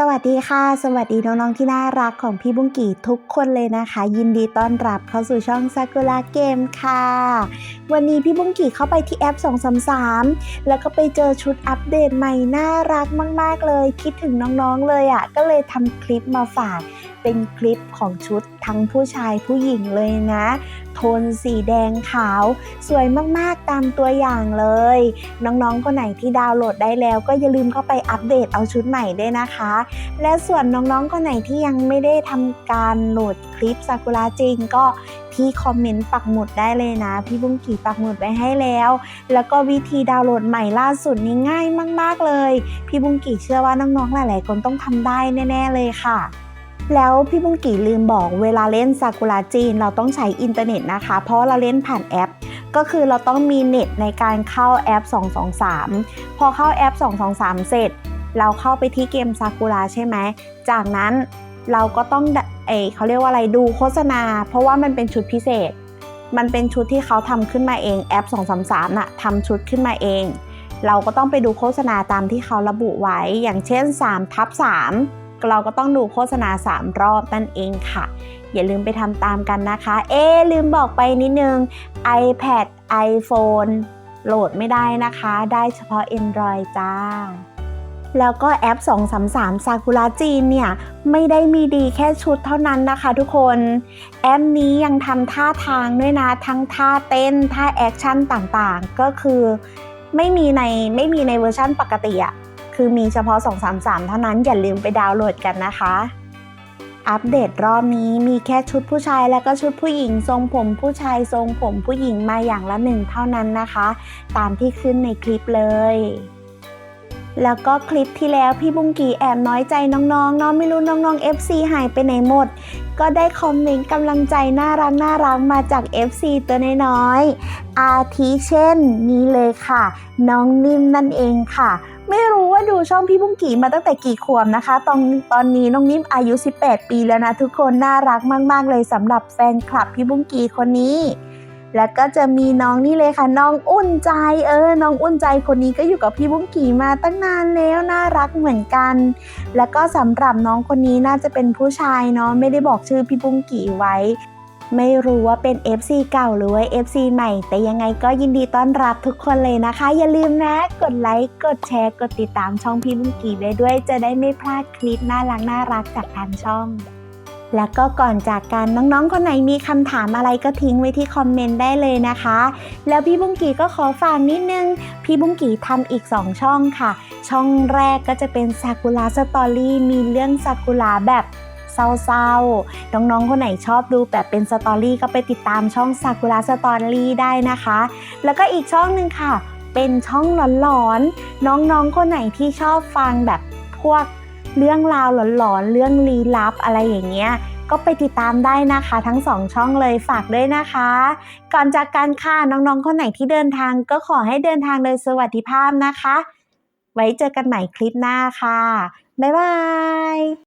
สวัสดีค่ะ สวัสดีน้องๆที่น่ารักของพี่บุ้งกี่ทุกคนเลยนะคะ ยินดีต้อนรับเข้าสู่ช่องซากุระเกมค่ะ วันนี้พี่บุ้งกี่เข้าไปที่แอป 233 แล้วก็ไปเจอชุดอัปเดตใหม่น่ารักมาก ๆ เลย คิดถึงน้องๆเลยอะ่ะ ก็เลยทำคลิปมาฝาก เป็นคลิปของชุดทั้งผู้ชายผู้หญิงเลยนะ โทนสีแดงขาว สวยมากๆตามตัวอย่างเลย น้องๆคนไหนที่ดาวน์โหลดได้แล้วก็อย่าลืมเข้าไปอัปเดตเอาชุดใหม่ด้วยนะคะ และส่วนน้องๆคนไหนที่ยังไม่ได้ทำการโหลดคลิปซากุระจริงก็ที่คอมเมนต์ปักหมุดได้เลยนะ พี่บุ้งกี่ปักหมุดไว้ให้แล้ว แล้วก็วิธีดาวน์โหลดใหม่ล่าสุดนี้ง่ายมาก ๆเลย พี่บุ้งกี่เชื่อว่าน้องๆหลายๆคนต้องทำได้แน่ ๆเลยค่ะ แล้วพี่บุ้งกี่ลืมบอกเวลาเล่นซากุระจีนเราต้องใช้อินเทอร์เน็ตนะคะ เพราะเราเล่นผ่านแอป ก็คือเราต้องมีเน็ตในการเข้าแอป 223 พอเข้าแอป 223 เสร็จ เราเข้าไปที่เกมซากุระใช่ไหม จากนั้นเราก็ต้องเออเขาเรียกว่าอะไรดูโฆษณา เพราะว่ามันเป็นชุดพิเศษ มันเป็นชุดที่เขาทำขึ้นมาเองแอป 233 น่ะทำชุดขึ้นมาเอง เราก็ต้องไปดูโฆษณาตามที่เขาระบุไว้อย่างเช่น3ทับ3 เราก็ต้องดูโฆษณา 3 รอบนั่นเองค่ะ อย่าลืมไปทำตามกันนะคะ เอ๊ลืมบอกไปนิดนึง iPad iPhone โหลดไม่ได้นะคะ ได้เฉพาะ Android จ้าแล้วก็แอป 233 ซากุระจีนเนี่ย ไม่ได้มีดีแค่ชุดเท่านั้นนะคะทุกคน แอปนี้ยังทำท่าทางด้วยนะ ทั้งท่าเต้น ท่าแอคชั่นต่างๆ ก็คือไม่มีในไม่มีในเวอร์ชั่นปกติอะ คือมีเฉพาะ 233 เท่านั้นอย่าลืมไปดาวน์โหลดกันนะคะ อัปเดตรอบนี้มีแค่ชุดผู้ชายและก็ชุดผู้หญิง ทรงผมผู้ชายทรงผมผู้หญิงมาอย่างละหนึ่งเท่านั้นนะคะ ตามที่ขึ้นในคลิปเลยแล้วก็คลิปที่แล้วพี่บุ้งกีแอบน้อยใจน้องๆเนาะไม่รู้น้องๆ FC หายไปไหนหมด ก็ได้คอมเมนต์กำลังใจน่ารักน่ารักมาจาก FC ตัวน้อยๆอาทิเช่นนี้เลยค่ะ น้องนิ่มนั่นเองค่ะ ไม่รู้ว่าดูช่องพี่บุ้งกี่มาตั้งแต่กี่ขวบนะคะ ตอนตอนนี้น้องนิ่มอายุ 18 ปีแล้วนะทุกคนน่ารักมาก ๆ เลยสำหรับแฟนคลับพี่บุ้งกี่คนนี้ แล้วก็จะมีน้องนี่เลยค่ะ น้องอุ่นใจเออ น้องอุ่นใจคนนี้ก็อยู่กับพี่บุ้งกี่มาตั้งนานแล้วน่ารักเหมือนกัน แล้วก็สำหรับน้องคนนี้น่าจะเป็นผู้ชายเนาะไม่ได้บอกชื่อพี่บุ้งกี่ไว้ ไม่รู้ว่าเป็น FC เก่าหรือว่า FC ใหม่ แต่ยังไงก็ยินดีต้อนรับทุกคนเลยนะคะ อย่าลืมนะ กดไลค์กดแชร์ กดติดตามช่องพี่บุ้งกีไว้ด้วย จะได้ไม่พลาดคลิปน่ารักน่ารักจากทางช่อง แล้วก็ก่อนจากกันน้องๆ คนไหนมีคำถามอะไรก็ทิ้งไว้ที่คอมเมนต์ได้เลยนะคะ แล้วพี่บุ้งกีก็ขอฝากนิดนึง พี่บุ้งกีทำอีก 2 ช่องค่ะ ช่องแรกก็จะเป็นซากุระสตอรี่มีเรื่องซากุระแบบ เศร้าๆ น้องๆ คนไหนชอบดูแบบเป็นสตอรี่ก็ไปติดตามช่องซากุระสตอรี่ได้นะคะ แล้วก็อีกช่องหนึ่งค่ะ เป็นช่องหลอนๆ น้องๆ คนไหนที่ชอบฟังแบบพวกเรื่องราวหลอนๆ เรื่องลี้ลับอะไรอย่างเงี้ยก็ไปติดตามได้นะคะทั้งสองช่องเลยฝากด้วยนะคะ ก่อนจากการค่ะน้องๆ คนไหนที่เดินทางก็ขอให้เดินทางโดยสวัสดิภาพนะคะ ไว้เจอกันใหม่คลิปหน้าค่ะ บ๊ายบาย